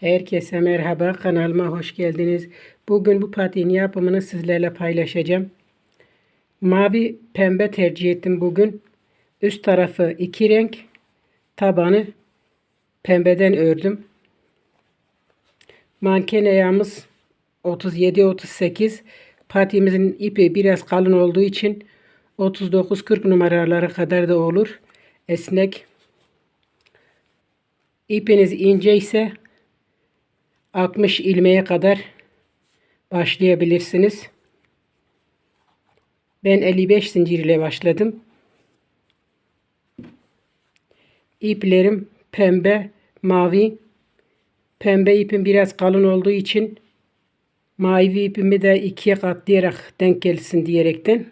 Herkese merhaba kanalıma hoş geldiniz. Bugün bu patiğin yapımını sizlerle paylaşacağım. Mavi pembe tercih ettim bugün. Üst tarafı iki renk. Tabanı pembeden ördüm. Manken ayağımız 37-38. Patiğimizin ipi biraz kalın olduğu için 39-40 numaraları kadar da olur. Esnek. İpiniz ince ise 60 ilmeğe kadar başlayabilirsiniz. Ben 55 zincir ile başladım. İplerim pembe, mavi. Pembe ipim biraz kalın olduğu için mavi ipimi de ikiye katlayarak denk gelsin diyerekten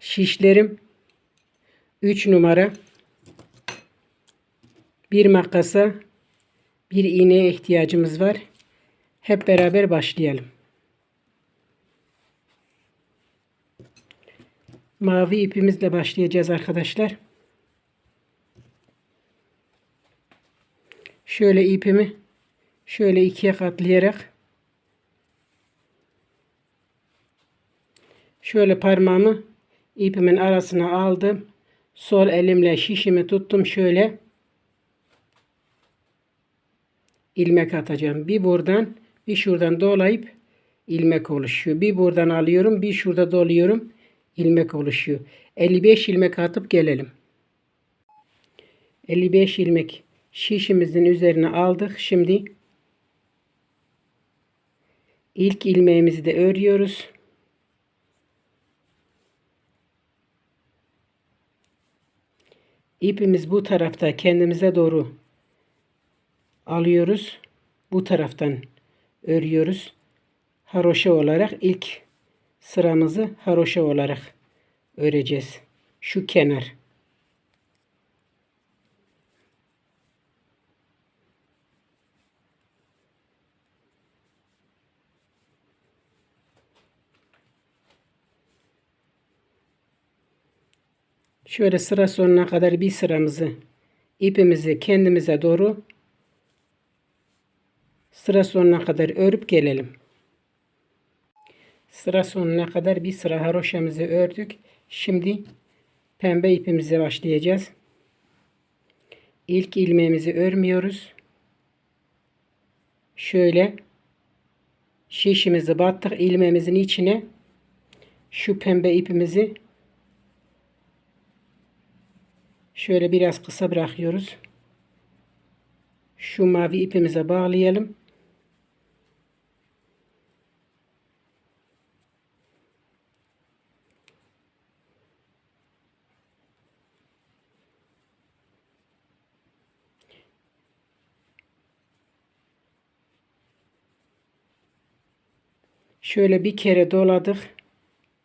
şişlerim 3 numara bir makasa bir iğneye ihtiyacımız var. Hep beraber başlayalım. Mavi ipimizle başlayacağız arkadaşlar. Şöyle ipimi şöyle ikiye katlayarak şöyle parmağımı ipimin arasına aldım. Sol elimle şişimi tuttum şöyle ilmek atacağım. Bir buradan bir şuradan dolayıp ilmek oluşuyor. Bir buradan alıyorum, bir şurada doluyorum. ilmek oluşuyor. 55 ilmek atıp gelelim. 55 ilmek şişimizin üzerine aldık. Şimdi ilk ilmeğimizi de örüyoruz. İpimiz bu tarafta kendimize doğru alıyoruz. Bu taraftan örüyoruz. Haroşa olarak ilk sıramızı haroşa olarak öreceğiz. Şu kenar. Şöyle sıra sonuna kadar bir sıramızı ipimizi kendimize doğru sıra sonuna kadar örüp gelelim. Sıra sonuna kadar bir sıra haroşamızı ördük. Şimdi pembe ipimize başlayacağız. İlk ilmeğimizi örmüyoruz. Şöyle şişimizi battık ilmeğimizin içine şu pembe ipimizi şöyle biraz kısa bırakıyoruz. Şu mavi ipimize bağlayalım. Şöyle bir kere doladık.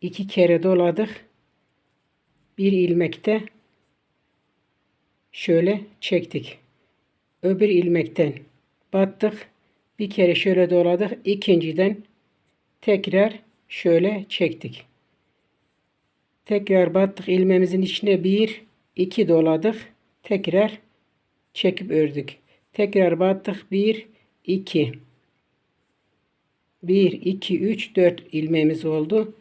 iki kere doladık. Bir ilmekte şöyle çektik. Öbür ilmekten battık. Bir kere şöyle doladık. İkinciden tekrar şöyle çektik. Tekrar battık ilmemizin içine bir, iki doladık. Tekrar çekip ördük. Tekrar battık bir, iki. 1, 2, 3, 4 ilmeğimiz oldu.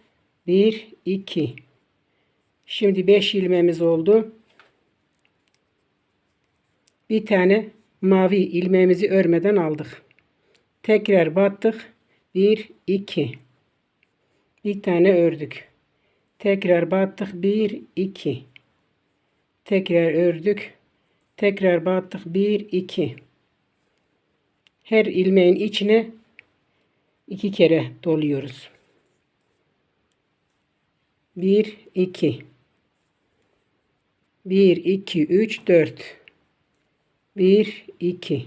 1, 2. Şimdi 5 ilmeğimiz oldu. Bir tane mavi ilmeğimizi örmeden aldık. Tekrar battık. 1, 2. Bir tane ördük. Tekrar battık. 1, 2. Tekrar ördük. Tekrar battık. 1, 2. Her ilmeğin içine iki kere doluyoruz. 1 2 1 2 3 4 1 2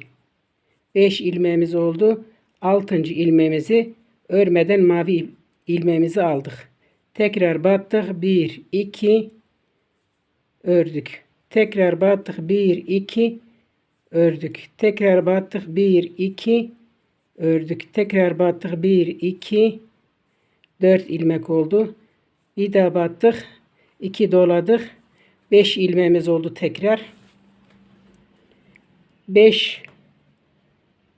5 ilmeğimiz oldu. 6. ilmeğimizi örmeden mavi ilmeğimizi aldık. Tekrar battık. 1 2 ördük. Tekrar battık. 1 2 ördük. Tekrar battık. 1 2 ördük. Tekrar battık. 1, 2, 4 ilmek oldu. Bir daha battık. 2 doladık. 5 ilmeğimiz oldu tekrar. 5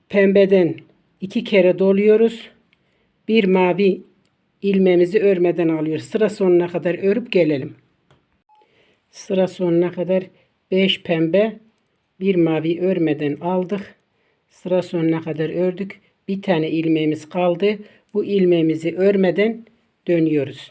pembeden iki kere doluyoruz. Bir mavi ilmeğimizi örmeden alıyoruz. Sıra sonuna kadar örüp gelelim. Sıra sonuna kadar 5 pembe bir mavi örmeden aldık. Sıra sonuna kadar ördük. Bir tane ilmeğimiz kaldı. Bu ilmeğimizi örmeden dönüyoruz.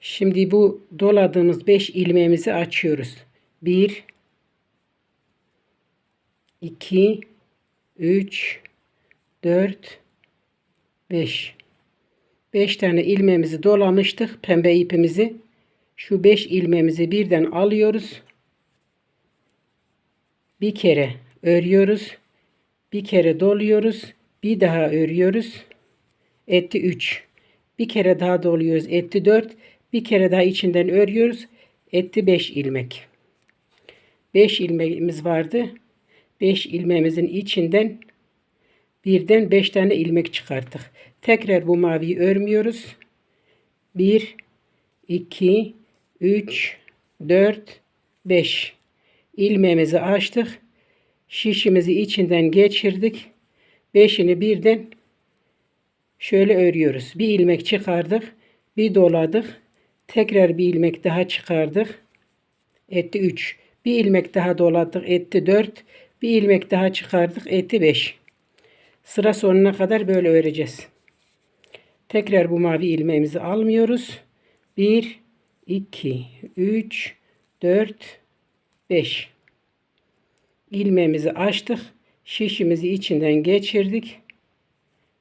Şimdi bu doladığımız 5 ilmeğimizi açıyoruz. 1 2 3 4 5 5 tane ilmeğimizi dolamıştık pembe ipimizi. Şu 5 ilmeğimizi birden alıyoruz. Bir kere örüyoruz. Bir kere doluyoruz. Bir daha örüyoruz. Etti 3. Bir kere daha doluyoruz. Etti 4. Bir kere daha içinden örüyoruz. Etti 5 ilmek. 5 ilmeğimiz vardı. 5 ilmeğimizin içinden birden 5 tane ilmek çıkarttık. Tekrar bu maviyi örmüyoruz. 1 2 3 4 5 ilmeğimizi açtık. Şişimizi içinden geçirdik. 5'ini birden şöyle örüyoruz. Bir ilmek çıkardık. Bir doladık. Tekrar bir ilmek daha çıkardık. Etti 3. Bir ilmek daha doladık. Etti 4. Bir ilmek daha çıkardık. Etti 5. Sıra sonuna kadar böyle öreceğiz. Tekrar bu mavi ilmeğimizi almıyoruz. 1, 2, 3, 4, 5. İlmeğimizi açtık. Şişimizi içinden geçirdik.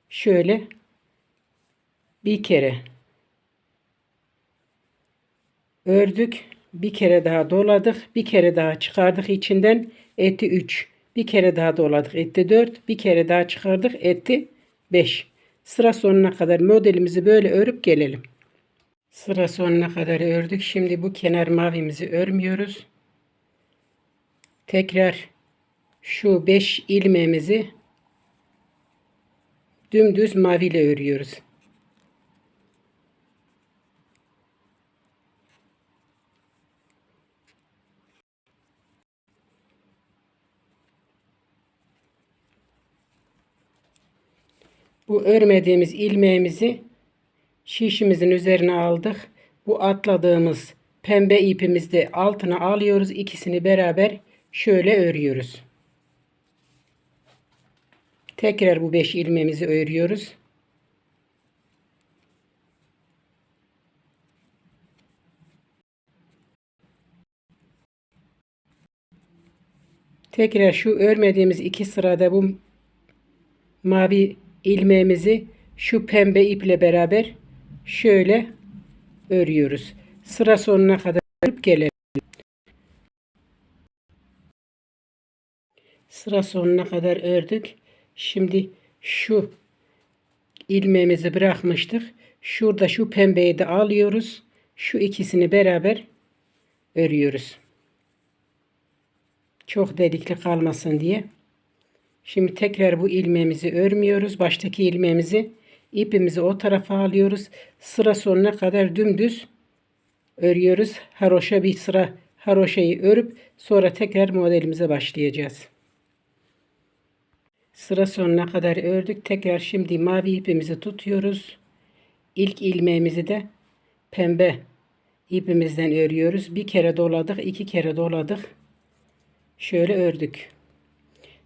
Şöyle bir kere ördük. Bir kere daha doladık. Bir kere daha çıkardık içinden. Etti 3. Bir kere daha doladık. Etti 4. Bir kere daha çıkardık. Etti 5. Sıra sonuna kadar modelimizi böyle örüp gelelim. Sıra sonuna kadar ördük. Şimdi bu kenar mavimizi örmüyoruz. Tekrar şu 5 ilmeğimizi dümdüz mavi ile örüyoruz. Bu örmediğimiz ilmeğimizi şişimizin üzerine aldık. Bu atladığımız pembe ipimizi altına alıyoruz. İkisini beraber şöyle örüyoruz. Tekrar bu 5 ilmeğimizi örüyoruz. Tekrar şu örmediğimiz iki sırada bu mavi ilmeğimizi şu pembe iple beraber şöyle örüyoruz. Sıra sonuna kadar örüp gelelim. Sıra sonuna kadar ördük. Şimdi şu ilmeğimizi bırakmıştık. Şurada şu pembeyi de alıyoruz. Şu ikisini beraber örüyoruz. Çok delikli kalmasın diye. Şimdi tekrar bu ilmeğimizi örmüyoruz. Baştaki ilmeğimizi ipimizi o tarafa alıyoruz. Sıra sonuna kadar dümdüz örüyoruz. Haroşa bir sıra haroşayı örüp sonra tekrar modelimize başlayacağız. Sıra sonuna kadar ördük. Tekrar şimdi mavi ipimizi tutuyoruz. İlk ilmeğimizi de pembe ipimizden örüyoruz. Bir kere doladık, iki kere doladık. Şöyle ördük.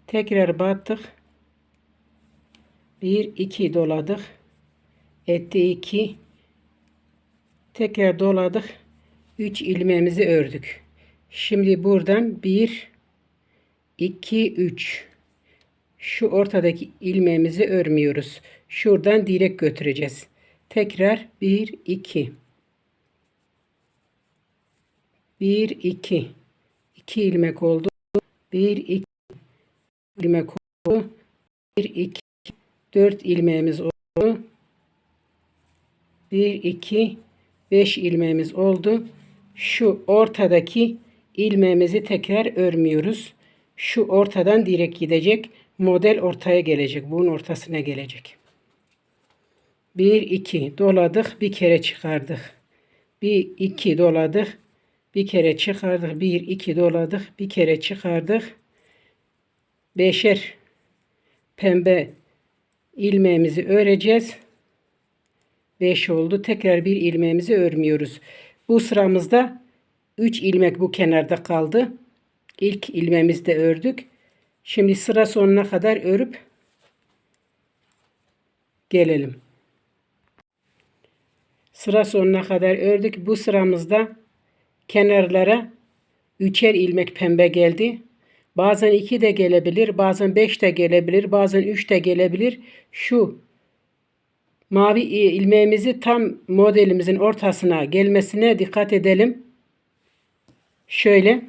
Tekrar battık. 1 2 doladık. Etti 2. Tekrar doladık. 3 ilmeğimizi ördük. Şimdi buradan 1 2 3 şu ortadaki ilmeğimizi örmüyoruz. Şuradan direkt götüreceğiz. Tekrar 1 2 1 2 2 ilmek oldu. 1 2 ilmek oldu. 1 2 4 ilmeğimiz oldu. 1 2 5 ilmeğimiz oldu. Şu ortadaki ilmeğimizi tekrar örmüyoruz. Şu ortadan direkt gidecek. Model ortaya gelecek. Bunun ortasına gelecek. 1 2 doladık, bir kere çıkardık. 1 2 doladık, bir kere çıkardık. 1 2 doladık, bir kere çıkardık. Beşer pembe ilmeğimizi öreceğiz. 5 oldu. Tekrar bir ilmeğimizi örmüyoruz. Bu sıramızda 3 ilmek bu kenarda kaldı. İlk ilmeğimizi de ördük. Şimdi sıra sonuna kadar örüp gelelim. Sıra sonuna kadar ördük. Bu sıramızda kenarlara üçer ilmek pembe geldi. Bazen 2 de gelebilir, bazen 5 de gelebilir, bazen 3 de gelebilir. Şu mavi ilmeğimizi tam modelimizin ortasına gelmesine dikkat edelim. Şöyle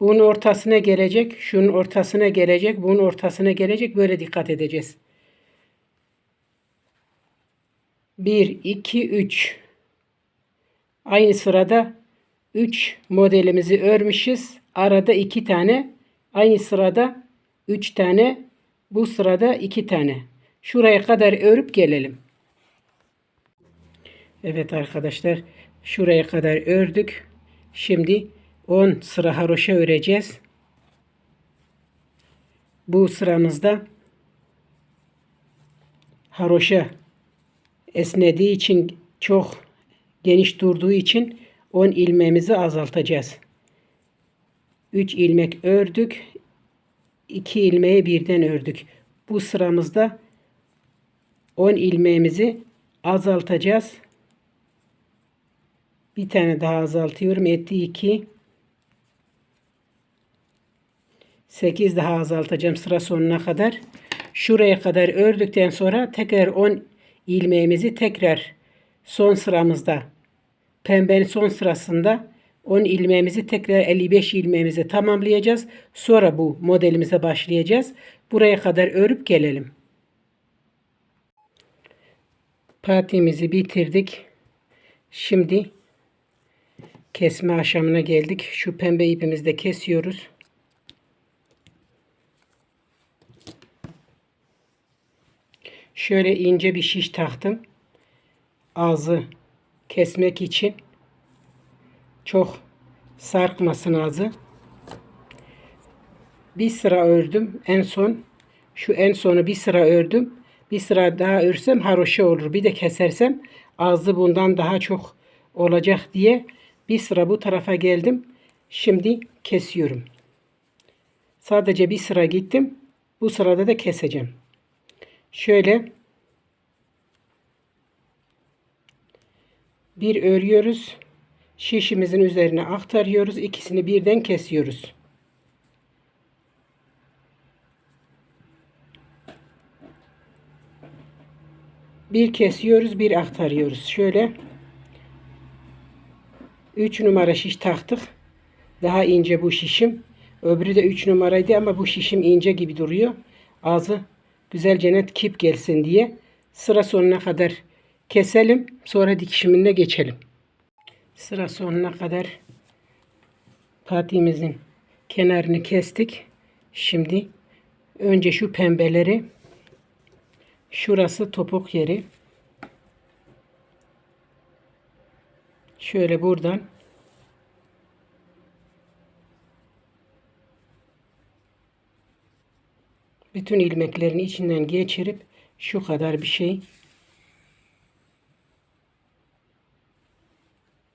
bunun ortasına gelecek, şunun ortasına gelecek, bunun ortasına gelecek. Böyle dikkat edeceğiz. 1, 2, 3. Aynı sırada 3 modelimizi örmüşüz. Arada 2 tane. Aynı sırada 3 tane. Bu sırada 2 tane. Şuraya kadar örüp gelelim. Evet arkadaşlar. Şuraya kadar ördük. Şimdi 10 sıra haroşa öreceğiz. Bu sıramızda haroşa esnediği için çok geniş durduğu için 10 ilmeğimizi azaltacağız. 3 ilmek ördük. 2 ilmeği birden ördük. Bu sıramızda 10 ilmeğimizi azaltacağız. Bir tane daha azaltıyorum. Etti 2. 8 daha azaltacağım sıra sonuna kadar. Şuraya kadar ördükten sonra tekrar 10 ilmeğimizi tekrar son sıramızda pembenin son sırasında 10 ilmeğimizi tekrar 55 ilmeğimizi tamamlayacağız. Sonra bu modelimize başlayacağız. Buraya kadar örüp gelelim. Patiğimizi bitirdik. Şimdi kesme aşamına geldik. Şu pembe ipimizi de kesiyoruz. Şöyle ince bir şiş taktım. Ağzı kesmek için çok sarkmasın ağzı. Bir sıra ördüm. En son şu en sonu bir sıra ördüm. Bir sıra daha örsem haroşa olur. Bir de kesersem ağzı bundan daha çok olacak diye bir sıra bu tarafa geldim. Şimdi kesiyorum. Sadece bir sıra gittim. Bu sırada da keseceğim. Şöyle bir örüyoruz. Şişimizin üzerine aktarıyoruz. İkisini birden kesiyoruz. Bir kesiyoruz, bir aktarıyoruz. Şöyle 3 numara şiş taktık. Daha ince bu şişim. Öbürü de 3 numaraydı ama bu şişim ince gibi duruyor. Ağzı güzelce kip gelsin diye sıra sonuna kadar keselim. Sonra dikişimine geçelim. Sıra sonuna kadar patiğimizin kenarını kestik. Şimdi önce şu pembeleri şurası topuk yeri şöyle buradan bütün ilmeklerin içinden geçirip şu kadar bir şey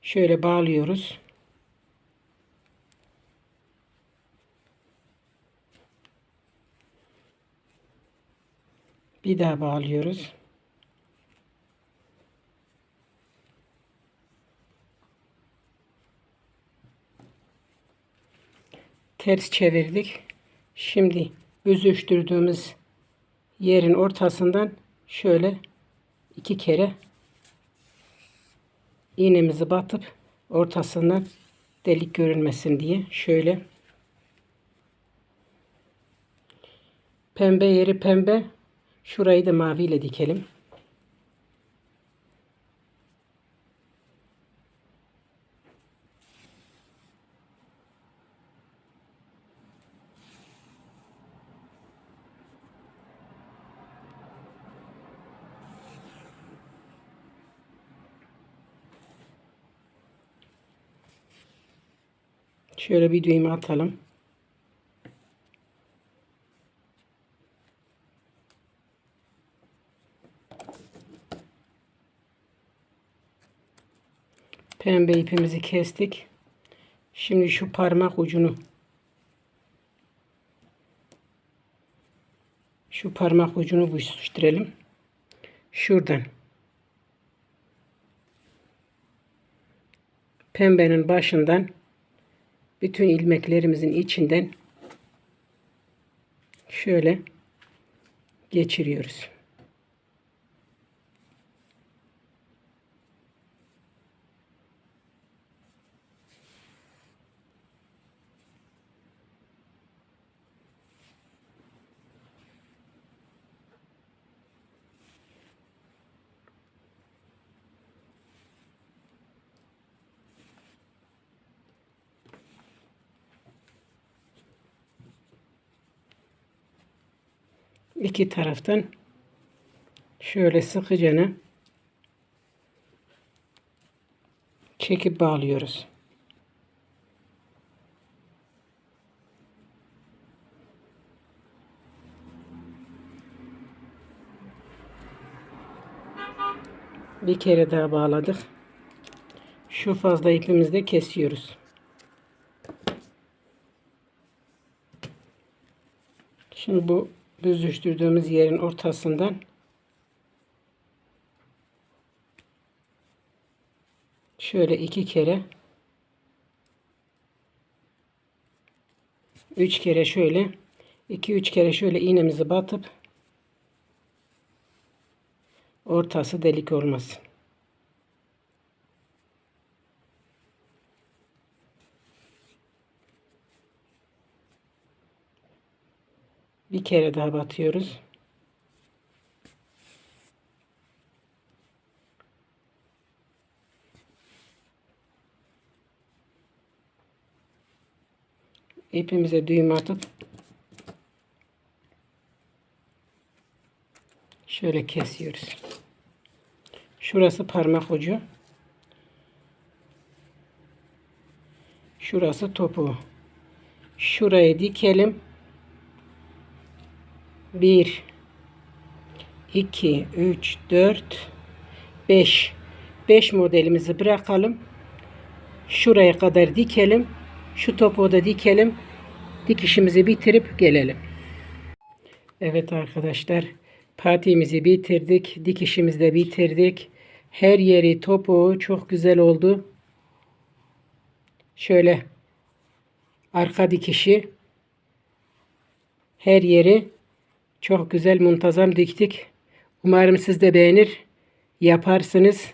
şöyle bağlıyoruz. Bir daha bağlıyoruz. Ters çevirdik. Şimdi büzüştürdüğümüz yerin ortasından şöyle iki kere iğnemizi batıp ortasından delik görünmesin diye şöyle pembe yeri pembe şurayı da maviyle dikelim. Şöyle bir düğme atalım. Pembe ipimizi kestik. Şimdi şu parmak ucunu şu parmak ucunu büyüştürelim. Şuradan pembenin başından bütün ilmeklerimizin içinden şöyle geçiriyoruz. İki taraftan şöyle sıkıcana çekip bağlıyoruz. Bir kere daha bağladık. Şu fazla ipimizi de kesiyoruz. Şimdi bu büzüştürdüğümüz yerin ortasından şöyle iki kere üç kere şöyle iki üç kere şöyle iğnemizi batıp ortası delik olmasın. Bir kere daha batıyoruz. İpimize düğüm atıp şöyle kesiyoruz. Şurası parmak ucu. Şurası topuğu. Şurayı dikelim. 1 2 3 4 5 5 modelimizi bırakalım. Şuraya kadar dikelim. Şu topuğu da dikelim. Dikişimizi bitirip gelelim. Evet arkadaşlar. Patiğimizi bitirdik. Dikişimizi de bitirdik. Her yeri topuğu çok güzel oldu. Şöyle arka dikişi her yeri çok güzel muntazam diktik. Umarım siz de beğenir, yaparsınız.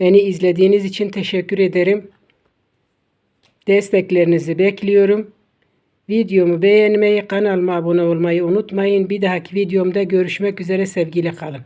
Beni izlediğiniz için teşekkür ederim. Desteklerinizi bekliyorum. Videomu beğenmeyi, kanalıma abone olmayı unutmayın. Bir dahaki videomda görüşmek üzere sevgiyle kalın.